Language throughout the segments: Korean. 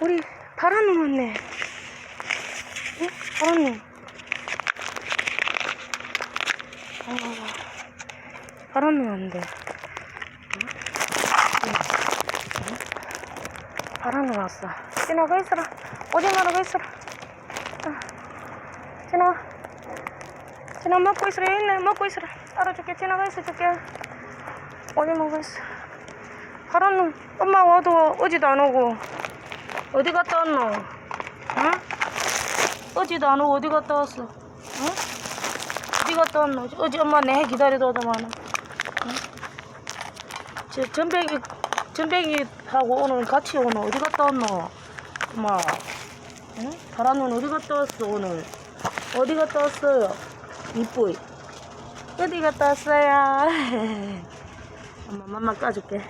우리 놈 왔네. 응? 파란 놈. 아, 놈 왔는데. 놈 왔어. 지나가 있어라. 어디 나라가 있어라. 아, 지나가. 지나 먹고 있으라. 있네. 먹고 있으라. 알아줄게. 지나가 있어 줄게. 어디 먹고 있어. 파란 놈. 엄마 와도 어디도 안 오고. 어디 갔다 왔노? 응? 어디도 안 오고 어디 갔다 왔어? 응? 어디 갔다 왔노? 어제 엄마 내 기다리다 오더만. 응? 저 전백이 전백이하고 오늘 같이 오노? 어디 갔다 왔노? 엄마. 응? 파란 눈 어디 갔다 왔어 오늘? 어디 갔다 왔어요? 이쁘이. 어디 갔다 왔어요? 엄마 맘마 까줄게.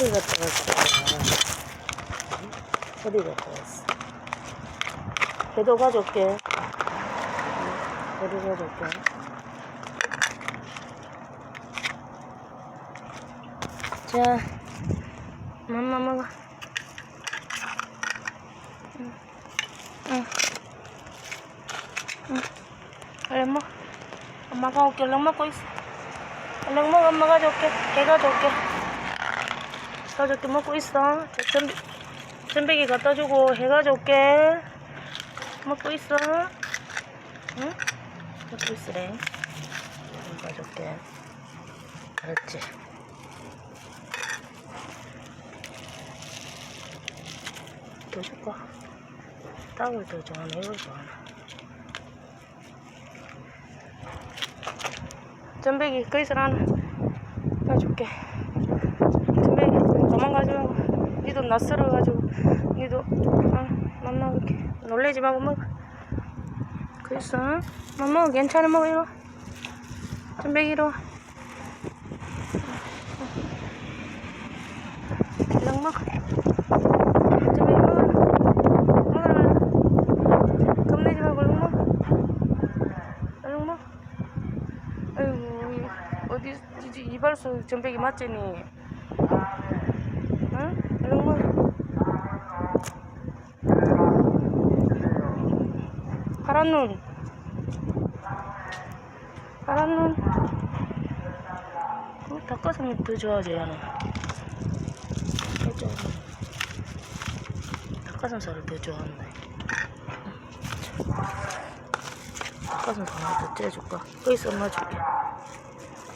어디 갔다 왔어? 어디 갔다 왔어? 배도 가져올게. 배도 가져올게. 자, 맘마 먹어. 응, 응, 응. 얼른 먹어. 엄마가 올게. 얼른 먹고 있어. 얼른 먹어. 엄마 가져올게. 개 가져올게. 가져올게. 먹고 있어. 전배기 갖다 주고 해 가져올게. 먹고 있어. 응? 먹고 있으래. 응, 가져올게. 알았지? 더 줄까? 떡을 더 좋아하나? 이걸 좋아하나? 전배기 거기서 하나 가줄게. 가지고 니도 낯설어가지고 니도 아, 만나볼게. 놀래지 말고 먹어. 그랬어? 엄마 괜찮아. 얼른 먹어. 먹어라. 겁내지 말고 얼른 먹어. 얼른 먹어. 아이고 이- 어디 지 이발소 전배기 맞지니? 응? 얼른 먹어. 파란 눈. 파란 눈. 그 닭가슴 더 좋아하지, 얘는. 닭가슴살을 더 좋아한다. 닭가슴살 하나 더 째줄까? 거기서 엄마 줄게.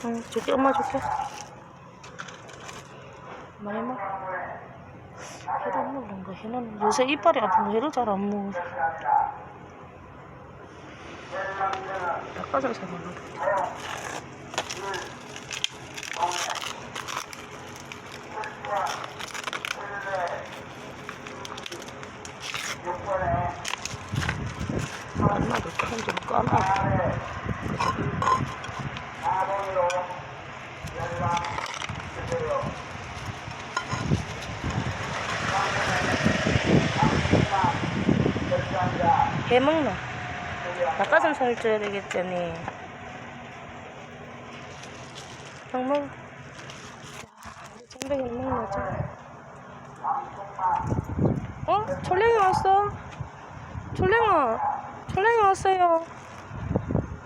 응, 줄게, 엄마 줄게. 많이 먹어. 해도 안 먹는가? 해는 요새 이빨이 아프면 해를 잘 안 먹어. 더 줘. 엄마도 캔좀 까놔. 해 먹나? 닭가슴살 줘야 되겠더니. 형 먹어. 전백이 먹나 자. 어? 철랭이 왔어? 철랭아, 철랭이 왔어요.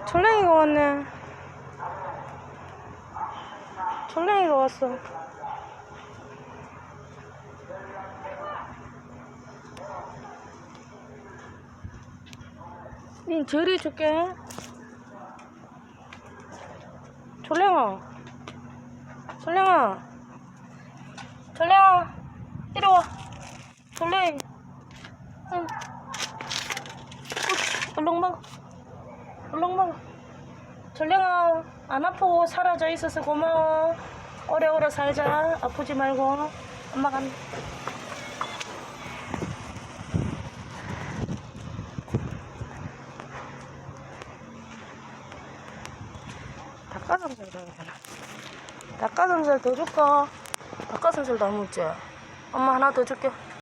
철랭이가 왔네. 철랭이가 왔어. 닌 저리 줄게. 졸랭아. 졸랭아. 졸랭아. 이리 와. 졸랭이. 응. 얼른 먹어. 졸랭아. 안 아프고 사라져 있어서 고마워. 오래오래 살자. 아프지 말고. 엄마 간다. 닭가슴살 줘야 되나? 닭가슴살 더 줄까? 닭가슴살 다 먹지? 엄마 하나 더 줄게.